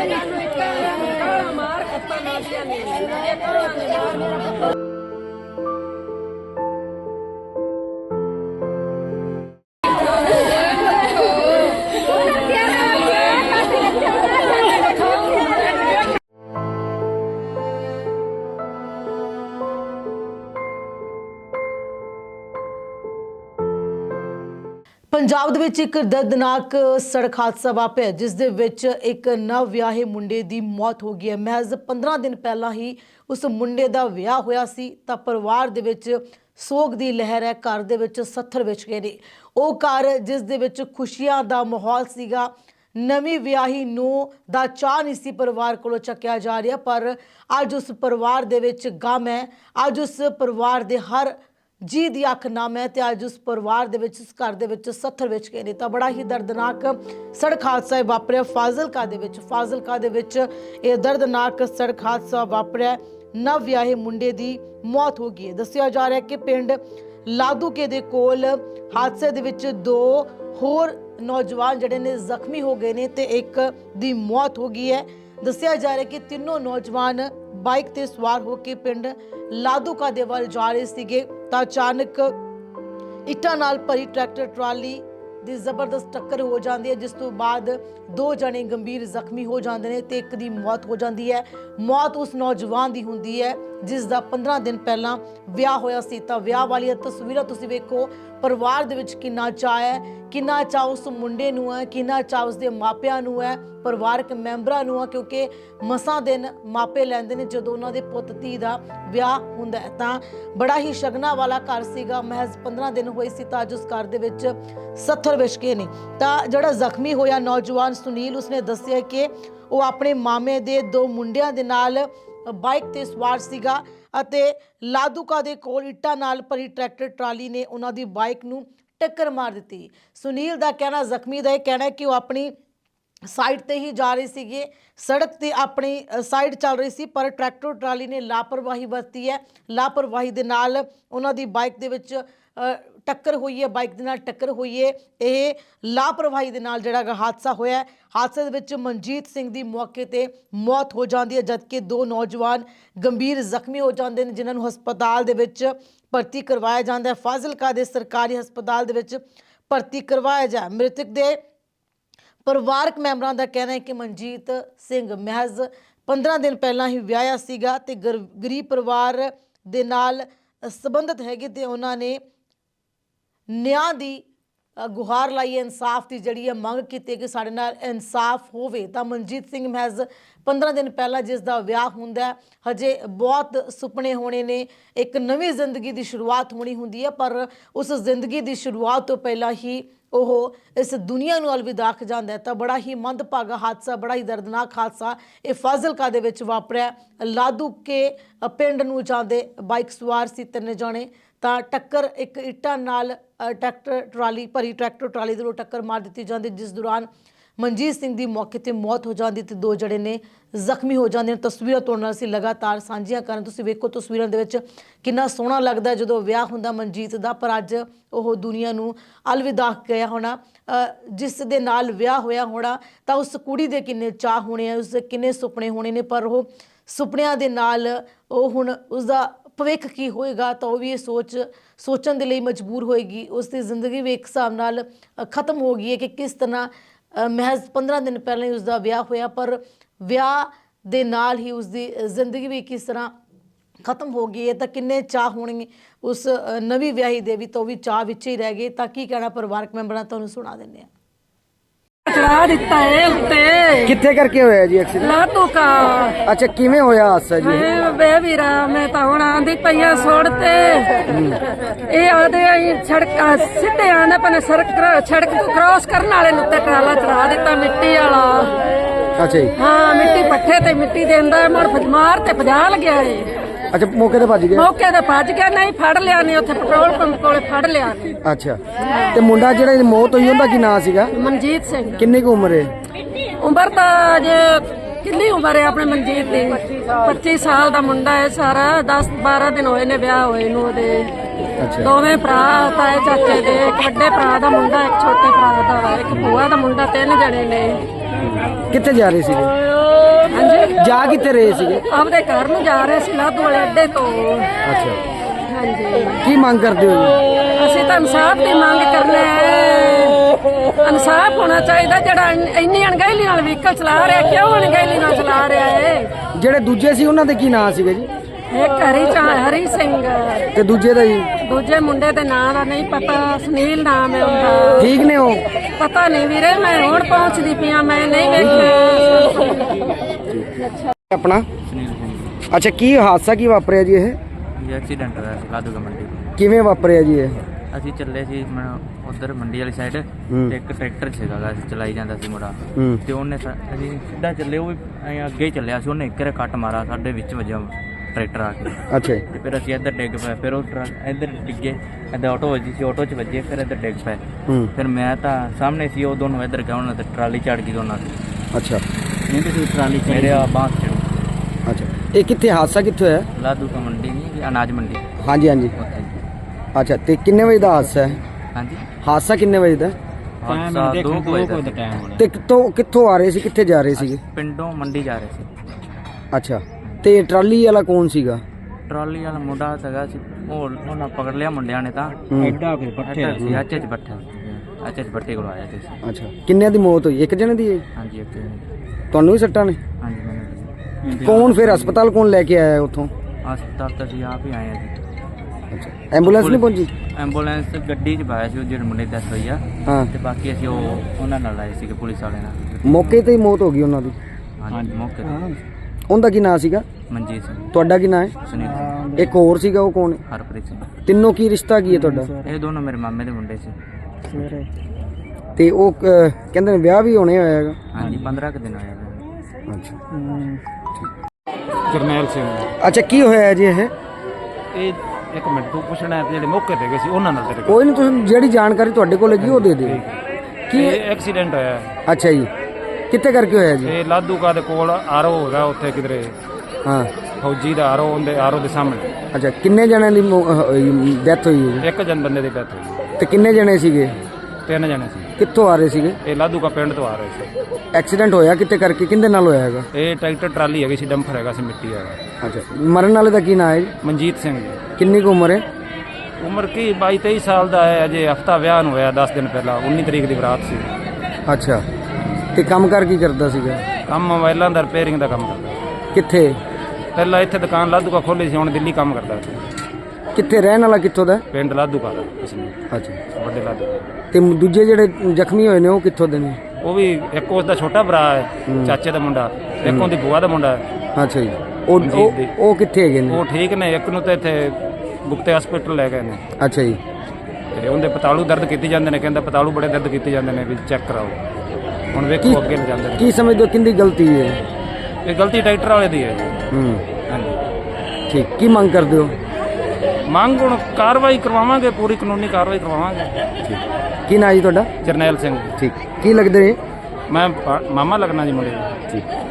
ਛਾਪ ਨਹੀਂ ਹੋ ਜਾਨੂੰ ਮਾਰ ਕੱਪਾ ਮਾਰਿਆ ਨੇ ਇਹ ਕਾਲਾ ਮਾਰ ਪੰਜਾਬ ਦੇ ਵਿੱਚ ਇੱਕ ਦਰਦਨਾਕ ਸੜਕ ਹਾਦਸਾ ਵਾਪਰਿਆ, ਜਿਸ ਦੇ ਵਿੱਚ ਇੱਕ ਨਵ ਵਿਆਹੇ ਮੁੰਡੇ ਦੀ ਮੌਤ ਹੋ ਗਈ ਹੈ। ਮਹਿਜ਼ 15 ਦਿਨ ਪਹਿਲਾਂ ਹੀ ਉਸ ਮੁੰਡੇ ਦਾ ਵਿਆਹ ਹੋਇਆ ਸੀ, ਤਾਂ ਪਰਿਵਾਰ ਦੇ ਵਿੱਚ ਸੋਗ ਦੀ ਲਹਿਰ ਹੈ। ਘਰ ਦੇ ਵਿੱਚ ਸੱਥਰ ਵਿੱਚ ਗਏ ਨੇ। ਉਹ ਘਰ ਜਿਸ ਦੇ ਵਿੱਚ ਖੁਸ਼ੀਆਂ ਦਾ ਮਾਹੌਲ ਸੀਗਾ, ਨਵੀਂ ਵਿਆਹੀ ਨੂੰ ਦਾ ਚਾਹ ਨਹੀਂ ਸੀ ਪਰਿਵਾਰ ਕੋਲੋਂ ਚੱਕਿਆ ਜਾ ਰਿਹਾ, ਪਰ ਅੱਜ ਉਸ ਪਰਿਵਾਰ ਦੇ ਵਿੱਚ ਗਮ ਹੈ। ਅੱਜ ਉਸ ਪਰਿਵਾਰ ਦੇ ਹਰ ਜੀ ਦੀ ਅੱਖ ਨਾਮ ਹੈ ਤੇ ਅੱਜ ਉਸ ਪਰਿਵਾਰ ਦੇ ਵਿੱਚ, ਉਸ ਘਰ ਦੇ ਵਿੱਚ ਸੱਥਰ ਵਿੱਚ ਗਏ ਨੇ। ਤਾਂ ਬੜਾ ਹੀ ਦਰਦਨਾਕ ਸੜਕ ਹਾਦਸਾ ਇਹ ਵਾਪਰਿਆ। ਫਾਜ਼ਿਲਕਾ ਦੇ ਵਿੱਚ, ਫਾਜ਼ਿਲਕਾ ਦੇ ਵਿੱਚ ਇਹ ਦਰਦਨਾਕ ਸੜਕ ਹਾਦਸਾ ਵਾਪਰਿਆ। ਨਵ ਵਿਆਹੇ ਮੁੰਡੇ ਦੀ ਮੌਤ ਹੋ ਗਈ ਹੈ। ਦੱਸਿਆ ਜਾ ਰਿਹਾ ਹੈ ਕਿ ਪਿੰਡ ਲਾਦੂਕੇ ਦੇ ਕੋਲ ਹਾਦਸੇ ਦੇ ਵਿੱਚ ਦੋ ਹੋਰ ਨੌਜਵਾਨ ਜਿਹੜੇ ਨੇ ਜ਼ਖਮੀ ਹੋ ਗਏ ਨੇ ਤੇ ਇੱਕ ਦੀ ਮੌਤ ਹੋ ਗਈ ਹੈ। ਦੱਸਿਆ ਜਾ ਰਿਹਾ ਕਿ ਤਿੰਨੋਂ ਨੌਜਵਾਨ ਬਾਈਕ ਤੇ ਸਵਾਰ ਹੋ ਕੇ ਪਿੰਡ ਲਾਦੂਕਾ ਦੇ ਵੱਲ ਜਾ ਰਹੇ ਸੀਗੇ। ਤਾਂ ਅਚਾਨਕ ਇੱਟਾਂ ਨਾਲ ਭਰੀ ਟਰੈਕਟਰ ਟਰਾਲੀ ਦੀ ਜ਼ਬਰਦਸਤ ਟੱਕਰ ਹੋ ਜਾਂਦੀ ਹੈ, ਜਿਸ ਤੋਂ ਬਾਅਦ ਦੋ ਜਣੇ ਗੰਭੀਰ ਜ਼ਖਮੀ ਹੋ ਜਾਂਦੇ ਨੇ ਤੇ ਇੱਕ ਦੀ ਮੌਤ ਹੋ ਜਾਂਦੀ ਹੈ। ਮੌਤ ਉਸ ਨੌਜਵਾਨ ਦੀ ਹੁੰਦੀ ਹੈ। ਜਿਸ ਦਾ 15 ਦਿਨ ਪਹਿਲਾਂ ਵਿਆਹ ਹੋਇਆ ਸੀ। ਤਾਂ ਵਿਆਹ ਵਾਲੀਆਂ ਤਸਵੀਰਾਂ ਤੁਸੀਂ ਵੇਖੋ, ਪਰਿਵਾਰ ਦੇ ਵਿੱਚ ਕਿੰਨਾ ਚਾਅ ਹੈ, ਕਿੰਨਾ ਚਾਅ ਉਸ ਮੁੰਡੇ ਨੂੰ ਹੈ, ਕਿੰਨਾ ਚਾਅ ਉਸ ਦੇ ਮਾਪਿਆਂ ਨੂੰ ਹੈ, ਪਰਿਵਾਰਕ ਮੈਂਬਰਾਂ ਨੂੰ ਹੈ, ਕਿਉਂਕਿ ਮਸਾਂ ਦਿਨ ਮਾਪੇ ਲੈਂਦੇ ਨੇ ਜਦੋਂ ਉਹਨਾਂ ਦੇ ਪੁੱਤ ਧੀ ਦਾ ਵਿਆਹ ਹੁੰਦਾ ਹੈ। ਤਾਂ ਬੜਾ ਹੀ ਸ਼ਗਨਾ ਵਾਲਾ ਘਰ ਸੀਗਾ, ਮਹਿਜ਼ 15 ਦਿਨ ਹੋਏ ਸੀ ਤਾਂ ਅੱਜ ਉਸ ਘਰ ਦੇ ਵਿੱਚ ਸੱਥਰ ਵਿਛਕੇ ਨੇ। ਤਾਂ ਜਿਹੜਾ ਜ਼ਖਮੀ ਹੋਇਆ ਨੌਜਵਾਨ ਸੁਨੀਲ, ਉਸਨੇ ਦੱਸਿਆ ਕਿ ਉਹ ਆਪਣੇ ਮਾਮੇ ਦੇ ਦੋ ਮੁੰਡਿਆਂ ਦੇ ਨਾਲ ਬਾਈਕ ਤੇ ਸਵਾਰ ਸੀਗਾ ਅਤੇ ਲਾਦੂਕਾ ਦੇ ਕੋਲ ਇੱਟਾਂ ਨਾਲ ਭਰੀ ਟਰੈਕਟਰ ਟਰਾਲੀ ਨੇ ਉਹਨਾਂ ਦੀ ਬਾਈਕ ਨੂੰ ਟੱਕਰ ਮਾਰ ਦਿੱਤੀ। ਸੁਨੀਲ ਦਾ ਕਹਿਣਾ ਜ਼ਖਮੀ ਦਾ ਇਹ ਕਹਿਣਾ ਹੈ ਕਿ ਉਹ ਆਪਣੀ ਸਾਈਡ ਤੇ ਹੀ ਜਾ ਰਹੇ ਸੀਗੇ। ਸੜਕ ਤੇ ਆਪਣੀ ਸਾਈਡ ਚੱਲ ਰਹੀ ਸੀ, ਪਰ ਟਰੈਕਟਰ ਟਰਾਲੀ ਨੇ ਲਾਪਰਵਾਹੀ ਵਰਤੀ ਹੈ। ਲਾਪਰਵਾਹੀ ਦੇ ਨਾਲ ਉਹਨਾਂ ਦੀ ਬਾਈਕ ਦੇ ਵਿੱਚ ਟੱਕਰ ਹੋਈ ਹੈ, ਬਾਈਕ ਦੇ ਨਾਲ ਟੱਕਰ ਹੋਈ ਹੈ। ਇਹ ਲਾਪਰਵਾਹੀ ਦੇ ਨਾਲ ਜਿਹੜਾ ਹਾਦਸਾ ਹੋਇਆ ਹਾਦਸੇ ਦੇ ਵਿੱਚ ਮਨਜੀਤ ਸਿੰਘ ਦੀ ਮੌਕੇ ਤੇ ਮੌਤ ਹੋ ਜਾਂਦੀ ਹੈ, ਜਦਕਿ ਦੋ ਨੌਜਵਾਨ ਗੰਭੀਰ ਜ਼ਖਮੀ ਹੋ ਜਾਂਦੇ ਨੇ, ਜਿਨ੍ਹਾਂ ਨੂੰ ਹਸਪਤਾਲ ਦੇ ਵਿੱਚ ਭਰਤੀ ਕਰਵਾਇਆ ਜਾਂਦਾ ਹੈ। ਫਾਜ਼ਿਲਕਾ ਦੇ ਸਰਕਾਰੀ ਹਸਪਤਾਲ ਦੇ ਵਿੱਚ ਭਰਤੀ ਕਰਵਾਇਆ ਜਾ ਮ੍ਰਿਤਕ ਦੇ ਪਰਿਵਾਰਕ ਮੈਂਬਰਾਂ ਦਾ ਕਹਿਣਾ ਹੈ ਕਿ ਮਨਜੀਤ ਸਿੰਘ ਮਹਿਜ਼ 15 ਦਿਨ ਪਹਿਲਾਂ ਹੀ ਵਿਆਹਿਆ ਸੀਗਾ ਤੇ ਗਰ- ਗਰੀਬ ਪਰਿਵਾਰ ਦੇ ਨਾਲ ਸੰਬੰਧਿਤ ਹੈਗੇ ਤੇ ਉਹਨਾਂ ਨੇ ਨਿਆਂ ਦੀ ਗੁਹਾਰ ਲਾਈ ਇਨਸਾਫ ਦੀ ਜਿਹੜੀ ਹੈ ਮੰਗ ਕੀਤੀ ਹੈ ਕਿ ਸਾਡੇ ਨਾਲ ਇਨਸਾਫ ਹੋਵੇ। ਤਾਂ ਮਨਜੀਤ ਸਿੰਘ ਮਹਿਜ਼ 15 ਦਿਨ ਪਹਿਲਾਂ ਜਿਸ ਦਾ ਵਿਆਹ ਹੁੰਦਾ ਹਜੇ ਬਹੁਤ ਸੁਪਨੇ ਹੋਣੇ ਨੇ। ਇੱਕ ਨਵੀਂ ਜ਼ਿੰਦਗੀ ਦੀ ਸ਼ੁਰੂਆਤ ਹੋਣੀ ਹੁੰਦੀ ਹੈ, ਪਰ ਉਸ ਜ਼ਿੰਦਗੀ ਦੀ ਸ਼ੁਰੂਆਤ ਤੋਂ ਪਹਿਲਾਂ ਹੀ ਉਹ ਇਸ ਦੁਨੀਆ ਨੂੰ ਅਲਵਿਦਾ ਆਖ ਜਾਂਦਾ ਹੈ। ਤਾਂ ਬੜਾ ਹੀ ਮੰਦਭਾਗਾ ਹਾਦਸਾ, ਬੜਾ ਹੀ ਦਰਦਨਾਕ ਹਾਦਸਾ ਇਹ ਫਾਜ਼ਿਲਕਾ ਦੇ ਵਿੱਚ ਵਾਪਰਿਆ। ਲਾਦੂ ਕੇ ਪਿੰਡ ਨੂੰ ਜਾਂਦੇ ਬਾਈਕ ਸਵਾਰ ਸੀ ਤਿੰਨ ਜਾਣੇ। ਤਾਂ ਟੱਕਰ ਇੱਕ ਇੱਟਾਂ ਨਾਲ ਟਰੈਕਟਰ, ਟਰਾਲੀ, ਭਰੀ ਟਰੈਕਟਰ, ਟਰਾਲੀ ਦੇ ਨੂੰ ਟੱਕਰ ਮਾਰ ਦਿੱਤੀ ਜਾਂਦੀ, ਜਿਸ ਦੌਰਾਨ ਮਨਜੀਤ ਸਿੰਘ ਦੀ ਮੌਕੇ ਤੇ ਮੌਤ ਹੋ ਜਾਂਦੀ ਤੇ ਦੋ ਜਿਹੜੇ ਨੇ ਜ਼ਖਮੀ ਹੋ ਜਾਂਦੇ ਨੇ। ਤਸਵੀਰਾਂ ਤੁਹਾਡੇ ਨਾਲ ਅਸੀਂ ਲਗਾਤਾਰ ਸਾਂਝੀਆਂ ਕਰਨ। ਤੁਸੀਂ ਵੇਖੋ ਤਸਵੀਰਾਂ ਦੇ ਵਿੱਚ ਕਿੰਨਾ ਸੋਹਣਾ ਲੱਗਦਾ ਜਦੋਂ ਵਿਆਹ ਹੁੰਦਾ ਮਨਜੀਤ ਦਾ, ਪਰ ਅੱਜ ਉਹ ਦੁਨੀਆ ਨੂੰ ਅਲਵਿਦਾ ਗਿਆ ਹੋਣਾ ਜਿਸ ਦੇ ਨਾਲ ਵਿਆਹ ਹੋਇਆ ਹੋਣਾ, ਤਾਂ ਉਸ ਕੁੜੀ ਦੇ ਕਿੰਨੇ ਚਾਹ ਹੋਣੇ ਆ, ਉਸ ਦੇ ਕਿੰਨੇ ਸੁਪਨੇ ਹੋਣੇ ਨੇ, ਪਰ ਉਹ ਸੁਪਨਿਆਂ ਦੇ ਨਾਲ ਉਹ ਹੁਣ ਉਸ ਦਾ ਭਵਿੱਖ ਕੀ ਹੋਏਗਾ ਤਾਂ ਉਹ ਵੀ ਇਹ ਸੋਚ, ਸੋਚਣ ਦੇ ਲਈ ਮਜਬੂਰ ਹੋਏਗੀ। ਉਸ ਦੀ ਜ਼ਿੰਦਗੀ ਵੀ ਇੱਕ ਹਿਸਾਬ ਨਾਲ ਖਤਮ ਹੋ ਗਈ ਹੈ ਕਿ ਕਿਸ ਤਰ੍ਹਾਂ ਮਹਿਜ਼ 15 ਦਿਨ ਪਹਿਲਾਂ ਹੀ ਉਸ ਦਾ ਵਿਆਹ ਹੋਇਆ, ਪਰ ਵਿਆਹ ਦੇ ਨਾਲ ਹੀ ਉਸ ਦੀ ਜ਼ਿੰਦਗੀ ਵੀ ਕਿਸ ਤਰ੍ਹਾਂ ਖਤਮ ਹੋ ਗਈ ਹੈ ਤਾਂ ਕਿੰਨੇ ਚਾਹ ਹੋਣਗੇ ਉਸ ਨਵੀਂ ਵਿਆਹੀ ਦੇ ਵੀ ਤਾਂ ਉਹ ਵੀ ਚਾਹ ਵਿੱਚ ਹੀ ਰਹਿ ਗਏ। ਤਾਂ ਕੀ ਕਹਿਣਾ ਪਰਿਵਾਰਕ ਮੈਂਬਰਾਂ, ਤੁਹਾਨੂੰ ਸੁਣਾ ਦਿੰਦੇ ਆ ਚੜਾ ਦਿੱਤਾ ਏ ਉੱਤੇ। ਕਿੱਥੇ ਕਰਕੇ ਹੋਇਆ ਜੀ ਐਕਸੀਡੈਂਟ ਲਾਤੂ ਕਾ ਅੱਛਾ ਕਿਵੇਂ ਹੋਇਆ ਹਾਦਸਾ ਜੀ? ਮੈਂ ਬੇ ਵੀਰਾ ਮੈਂ ਤਾਂ ਹੁਣ ਆਂਦੀ ਪਈਆ ਸੋੜ ਤੇ। ਇਹ ਆਦੇ ਆਈ ਸੜਕਾਂ ਸਿੱਧੇ ਆਂਦੇ ਪਨੇ ਸੜਕ ਸੜਕ ਤੋਂ ਕ੍ਰਾਸ ਕਰਨ ਵਾਲੇ ਨੂੰ ਤੇ ਟਰਾਲਾ ਚੜਾ ਦਿੱਤਾ ਮਿੱਟੀ ਵਾਲਾ। ਅੱਛਾ ਜੀ। ਹਾਂ ਮਿੱਟੀ ਪੱਠੇ ਤੇ ਮਿੱਟੀ ਦੇਂਦਾ ਮੁੜ ਭਜ ਮਾਰ ਤੇ ਭਜਾ ਲਗਿਆ ਏ ਅੱਛਾ ਮੌਕੇ ਤੇ ਭੱਜ ਗਿਆ? ਮੌਕੇ ਤੇ ਭੱਜ ਗਿਆ ਨਹੀਂ ਫੜ ਲਿਆ ਨਹੀਂ ਉੱਥੇ ਪੈਟਰੋਲ ਪੰਪ ਕੋਲੇ ਫੜ ਲਿਆ। ਨੀ। ਅੱਛਾ। ਤੇ ਮੁੰਡਾ ਜਿਹੜਾ ਮੌਤ ਹੋਈ ਉਹਦਾ ਕੀ ਨਾਂ ਸੀਗਾ? ਮਨਜੀਤ ਸਿੰਘ। ਕਿੰਨੀ ਕੁ ਉਮਰ ਹੈ? ਉਮਰ ਤਾਂ ਜੇ ਕਿੰਨੀ ਉਮਰ ਹੈ ਆਪਣੇ ਮਨਜੀਤ ਦੀ? 25 ਸਾਲ ਦਾ ਮੁੰਡਾ ਹੈ ਸਾਰਾ 10 12 ਦਿਨ ਹੋਏ ਨੇ ਵਿਆਹ ਹੋਏ ਨੂੰ ਉਹਦੇ। ਦੋਵੇਂ ਭਰਾ ਤਾਏ ਚਾਚੇ ਦੇ ਇੱਕ ਵੱਡੇ ਭਰਾ ਦਾ ਮੁੰਡਾ ਇੱਕ ਛੋਟੇ ਭਰਾ ਦਾ ਵਾ ਇੱਕ ਭੂਆ ਦਾ ਮੁੰਡਾ ਤਿੰਨ ਜਣੇ ਨੇ। ਕਿੱਥੇ ਜਾ ਰਹੇ ਸੀਗੇ? ਹਾਂਜੀ। ਜਾ ਕਿੱਥੇ ਰਹੇ ਸੀਗੇ? ਆਪਦੇ ਘਰ ਨੂੰ ਜਾ ਰਹੇ ਸੀ ਲਾਧੂ ਵਾਲੇ ਅੱਡੇ ਤੋਂ। ਅੱਛਾ। ਹਾਂਜੀ ਕੀ ਮੰਗ ਕਰਦੇ ਹੋ? ਜੀ ਅਸੀਂ ਤਾਂ ਇਨਸਾਫ ਦੀ ਮੰਗ ਕਰਨੇ ਆ ਇਨਸਾਫ ਹੋਣਾ ਚਾਹੀਦਾ ਜਿਹੜਾ ਇੰਨ- ਇੰਨੀ ਅਣਗਹਿਲੀ ਨਾਲ ਵਹੀਕਲ ਚਲਾ ਰਿਹਾ ਕਿਉਂ ਅਣਗਹਿਲੀ ਨਾਲ ਚਲਾ ਰਿਹਾ ਹੈ ਜਿਹੜੇ ਦੂਜੇ ਸੀ ਉਹਨਾਂ ਦੇ ਕੀ ਨਾਂ ਸੀਗੇ ਜੀ? ਇੱਕ ਹਰੀ ਚਾ ਹਰੀ ਸਿੰਘ। ਤੇ ਦੂਜੇ ਦਾ ਜੀ? ਦੂਜੇ ਮੁੰਡੇ ਦੇ ਨਾਂ ਦਾ ਨਹੀਂ ਪਤਾ ਸੁਨੀਲ ਨਾਮ ਹੈ ਉਹਦਾ। ਠੀਕ ਨੇ ਉਹ? ਪਤਾ ਨਹੀਂ ਵੀਰੇ ਮੈਂ ਹੁਣ ਪਹੁੰਚਦੀ ਪਿਆ ਮੈਂ ਨਹੀਂ ਵੇਖਿਆ। ਆਪਣਾ? ਅੱਛਾ ਕੀ ਹਾਦਸਾ ਕੀ ਵਾਪਰਿਆ ਜੀ ਇਹ? ਇਹ ਐਕਸੀਡੈਂਟ ਹੋਇਆ ਸੀ ਲਾਦੂਗਾ ਮੰਡੀ ਕਿਵੇਂ ਵਾਪਰਿਆ ਜੀ ਇਹ? ਅਸੀਂ ਚੱਲੇ ਸੀ ਉਧਰ ਮੰਡੀ ਵਾਲੀ ਸਾਈਡ। ਤੇ ਇੱਕ ਟਰੈਕਟਰ ਸੀਗਾ ਗਾ, ਅਸੀਂ ਚਲਾਈ ਜਾਂਦਾ ਸੀ ਮੁੰਡਾ। ਹੂੰ। ਤੇ ਉਹਨੇ ਸਾ- ਅਸੀਂ ਸਿੱਧਾ ਚੱਲੇ ਉਹ ਵੀ ਐਂ ਅੱਗੇ ਹੀ ਚੱਲਿਆ ਸੀ ਉਹਨੇ ਇੱਕ ਰੇ ਕੱਟ ਮਾਰਾ ਸਾਡੇ ਵਿੱਚ ਵਜਿਆ ਟਰੈਕਟਰ ਆ ਕੇ। ਅੱਛਾ ਜੀ, ਤੇ ਫਿਰ ਅਸੀਂ ਇੱਧਰ ਡਿੱਗ ਪਏ ਫਿਰ ਉਹ ਟਰੱਕ ਇੱਧਰ ਡਿੱਗੇ ਇੱਧਰ ਆਟੋ ਵੱਜੀ ਸੀ ਆਟੋ 'ਚ ਵੱਜੇ ਫਿਰ ਇੱਧਰ ਡਿੱਗ ਪਏ। ਹੂੰ। ਫਿਰ ਮੈਂ ਤਾਂ ਸਾਹਮਣੇ ਸੀ ਉਹ ਦੋਨੋਂ ਇੱਧਰ ਗਏ ਉਹਨਾਂ ਤੇ ਟਰਾਲੀ ਚੜ ਗਈ ਦੋਨਾਂ ਦੀ। ਅੱਛਾ। ਨਹੀਂ ਤੇ ਟਰਾਲੀ ਮੇਰੇ ਆ ਬਾਂਸ ਚੜ ਅੱਛਾ। ਇਹ ਕਿੱਥੇ ਹਾਦਸਾ ਕਿੱਥੇ ਹੋਇਆ? ਲਾਦੂਗਾ ਮੰਡੀ। ਕਿ ਅਨਾਜ ਮੰਡੀ। ਹਾਂਜੀ ਹਾਂਜੀ। ਉੱਥੇ ਅੱਛਾ ਤੇ ਕਿੰਨੇ ਵਜੇ ਦਾ ਹਾਦਸਾ ਹੈ? ਹਾਂਜੀ। ਹਾਦਸਾ ਕਿੰਨੇ ਵਜੇ ਦਾ ਹਾਦਸਾ ਦੋ ਕੁ ਵਜੇ ਦਾ ਸੀ। ਤੇ ਕਿੱਥੋਂ ਕਿੱਥੋਂ ਆ ਰਹੇ ਸੀ ਕਿੱਥੇ ਜਾ ਰਹੇ ਸੀਗੇ? ਪਿੰਡੋਂ ਮੰਡੀ ਜਾ ਰਹੇ ਸੀ। ਅੱਛਾ ਤੇ ਟਰਾਲੀ ਵਾਲਾ ਕੌਣ ਸੀਗਾ? ਟਰਾਲੀ ਵਾਲਾ ਮੁੰਡਾ ਸੀਗਾ ਸੀ ਉਹ ਉਹਨਾਂ ਪਕੜ ਲਿਆ ਮੁੰਡਿਆਂ ਨੇ ਤਾਂ। ਹੂੰ। ਐਡਾ ਕੇ ਬੱਠੇ ਸੀ ਅੱਛੇ ਚ ਬੱਠਾ ਅੱਛੇ ਚ ਬੱਠੇ ਕੋਲ ਆਇਆ ਸੀ। ਅੱਛਾ ਕਿੰਨਿਆਂ ਦੀ ਮੌਤ ਹੋਈ? ਇੱਕ ਜਣੇ ਦੀ ਹੈ? ਹਾਂਜੀ ਇੱਕ ਤੁਹਾਨੂੰ ਵੀ ਸੱਟਾਂ ਨੇ? ਹਾਂਜੀ ਮੈਨੂੰ ਕੌਣ ਫਿਰ ਹਸਪਤਾਲ ਕੌਣ ਲੈ ਕੇ ਆਇਆ ਉੱਥੋਂ? ਹਸਪਤਾਲ ਤਾਂ ਅਸੀਂ ਆਪ ਹੀ ਆਏ ਆ ਜੀ। ਅੱਛਾ। ਐਂਬੂਲੈਂਸ ਨਹੀਂ ਪਹੁੰਚੀ? ਐਂਬੂਲੈਂਸ ਗੱਡੀ 'ਚ ਪਾਇਆ ਸੀ ਉਹ ਜਿਹੜੇ ਮੁੰਡੇ ਦੀ death ਹੋਈ ਆ। ਹਾਂ। ਤੇ ਬਾਕੀ ਅਸੀਂ ਉਹ ਉਹਨਾਂ ਨਾਲ ਆਏ ਸੀਗੇ ਪੁਲਿਸ ਵਾਲੇ ਨਾਲ। ਮੌਕੇ ਤੇ ਹੀ ਮੌਤ ਹੋ ਗਈ ਉਹਨਾਂ ਦੀ? ਹਾਂਜੀ ਮੌਕੇ ਤੇ। ਉਹਦਾ ਕੀ ਨਾਂ ਸੀਗਾ? ਮਨਜੀਤ ਸਿੰਘ। ਤੁਹਾਡਾ ਕੀ ਨਾਂ ਹੈ? ਸੁਨੀਲ ਸਿੰਘ। ਇੱਕ ਹੋਰ ਸੀਗਾ ਉਹ ਕੌਣ? ਹੈ ਹਰਪ੍ਰੀਤ ਸਿੰਘ। ਤਿੰਨੋਂ ਕੀ ਰਿਸ਼ਤਾ ਕੀ ਹੈ ਤੁਹਾਡਾ? ਇਹ ਦੋਨੋਂ ਮੇਰੇ ਮਾਮੇ ਦੇ ਮੁੰਡੇ ਸੀ। ਤੇ ਉਹ ਅਹ, ਕਹਿੰਦੇ ਨੇ ਵਿਆਹ ਵੀ ਹੋਣੇ ਹੋਇਆ ਹੈਗਾ। ਹਾਂਜੀ 15 ਕੁ ਦਿਨ ਨੇ। ਅੱਛਾ। ਜਰਨੈਲ ਸਿੰਘ। ਅੱਛਾ ਕੀ ਹੋਇਆ ਜੀ ਇਹ? ਇਹ ਇੱਕ ਮਿੰਟ ਤੂੰ ਪੁੱਛਣਾ ਹੈ ਜਿਹੜੇ ਮੌਕੇ ਤੇ ਗਏ ਸੀ ਉਹਨਾਂ ਨਾਲ ਤੇਰੇ ਕੋਈ ਨਹੀਂ ਤੁਸੀਂ ਜਿਹੜੀ ਜਾਣਕਾਰੀ ਤੁਹਾਡੇ ਕੋਲ ਹੈਗੀ ਉਹ ਦੇ ਦਿਓ। ਕੀ ਇਹ ਐਕਸੀਡੈਂਟ ਹੋਇਆ ਹੈ। ਅੱਛਾ ਜੀ। ਕਿੱਥੇ ਕਰਕੇ ਹੋਇਆ ਜੀ? ਇਹ ਲਾਧੂਕਾ ਦੇ ਕੋਲ ਆਰੋ ਹੈਗਾ ਉੱਥੇ ਕਿਧਰੇ। ਹਾਂ। ਫੌਜੀ ਦਾ ਆਰੋ ਉਹਦੇ ਆਰੋ ਦੇ ਸਾਹਮਣੇ। ਅੱਛਾ ਕਿੰਨੇ ਜਣਿਆਂ ਦੀ ਡੈਥ ਹੋਈ ਹੈ ਜੀ? ਇੱਕ ਜਨ ਬੰਦੇ ਦੀ ਡੈਥ ਹੋਈ। ਤੇ ਕਿੰਨੇ ਜਣੇ ਸੀਗੇ? ਤਿੰਨ ਜਣੇ ਸੀ। ਕਿੱਥੋਂ ਆ ਰਹੇ ਸੀਗੇ? ਇਹ ਲਾਧੂਕਾ ਪਿੰਡ ਤੋਂ ਆ ਰਹੇ ਸੀ। ਐਕਸੀਡੈਂਟ ਹੋਇਆ ਕਿੱਥੇ ਕਰਕੇ? ਕਿੰਦੇ ਨਾਲ ਹੋਇਆ ਹੈਗਾ? ਇਹ ਟਰੈਕਟਰ ਟਰਾਲੀ ਹੈਗੀ ਸੀ ਡੰਫਰ ਹੈਗਾ ਸੀ ਮਿੱਟੀ ਵਾਲਾ ਅੱਛਾ। ਮਰਨ ਵਾਲੇ ਦਾ ਕੀ ਨਾਂ ਹੈ ਜੀ? ਮਨਜੀਤ ਸਿੰਘ ਜੀ। ਕਿੰਨੀ ਕੁ ਉਮਰ ਹੈ? ਉਮਰ ਕੀ? 22 23 ਸਾਲ ਦਾ ਹੈ ਅਜੇ ਹਫਤਾ ਵਿਆਹ ਨੂੰ ਹੋਇਆ 10 ਦਿਨ ਪਹਿਲਾਂ 19 ਤਰੀਕ ਦੀ ਬਰਾਤ ਸੀ। ਅੱਛਾ। ਤੇ ਕੰਮ ਕਰ ਕੀ ਕਰਦਾ ਸੀਗਾ? ਕੰਮ ਮੋਬਾਈਲਾਂ ਦਾ ਰਿਪੇਅਰਿੰਗ ਦਾ ਕੰਮ ਕਰਦਾ। ਕਿੱਥੇ? ਪਹਿਲਾਂ ਇੱਥੇ ਦੁਕਾਨ ਲਾਧੂਕਾ ਖੋਲੀ ਸੀ ਹੁਣ ਦਿੱਲੀ ਕੰਮ ਕਰਦਾ ਸੀ ਕਿੱਥੇ ਰਹਿਣ ਵਾਲਾ ਕਿੱਥੋਂ ਦਾ? ਹੈ? ਪਿੰਡ ਦਾ ਇਸਨੇ ਅੱਛਾ। ਵੱਡੇ ਲਾਧੂਕਾ ਤੇ ਦੂਜੇ ਜਿਹੜੇ ਜ਼ਖਮੀ ਹੋਏ ਨੇ ਉਹ ਕਿੱਥੋਂ ਦੇ ਨੇ? ਉਹ ਵੀ ਇੱਕ ਉਸ ਦਾ ਛੋਟਾ ਭਰਾ ਹੈ ਚਾਚੇ ਦਾ ਮੁੰਡਾ। ਇੱਕ ਉਹਦੀ ਬੂਆ ਦਾ ਮੁੰਡਾ ਹੈ। ਅੱਛਾ ਜੀ। ਉਹ ਉਹ- ਕਿੱਥੇ ਹੈਗੇ ਨੇ? ਉਹ ਠੀਕ ਨੇ ਇੱਕ ਨੂੰ ਤਾਂ ਇੱਥੇ ਗੁਪਤੇ ਹਸਪੀਟਲ ਲੈ ਗਏ ਨੇ। ਅੱਛਾ ਜੀ। ਤੇ ਉਹਦੇ ਪਤਾਲੂ ਦਰਦ ਕੀਤੀ ਜਾਂਦੇ ਨੇ ਕਹਿੰਦਾ ਪਤਾਲੂ ਬੜੇ ਦਰਦ ਕੀਤੇ ਜਾਂਦੇ ਨੇ ਵੀ ਚੈੱਕ ਕਰਾਓ। ਹੁਣ ਵੇਖੋ ਅੱਗੇ ਲੈ ਜਾਂਦੇ ਨੇ। ਕੀ ਸਮਝਦੇ ਹੋ ਕਿੰਦੀ ਗਲਤੀ ਹੈ? ਇਹ ਗਲਤੀ ਟਰੈਕਟਰ ਵਾਲੇ ਦੀ ਹੈ ਜੀ। ਹੂੰ। ਹਾਂਜੀ। ਠੀਕ। ਕੀ ਮੰਗ ਕਰਦੇ ਹੋ? ਮੰਗ ਹੁਣ ਕਾਰਵਾਈ ਕਰਵਾਵਾਂਗੇ ਪੂਰੀ ਕਾਨੂੰਨੀ ਕਾਰਵਾਈ ਕਰਵਾਵਾਂਗੇ। ਕੀ ਨਾਂ ਜੀ ਤੁਹਾਡਾ? ਜਰਨੈਲ ਸਿੰਘ। ਠੀਕ। ਕੀ ਲੱਗਦੇ ਨੇ? ਮੈਂ ਪਾ- ਮਾਮਾ ਲੱਗਣਾ ਜੀ ਮੁੰਡੇ ਦਾ। ਠੀਕ।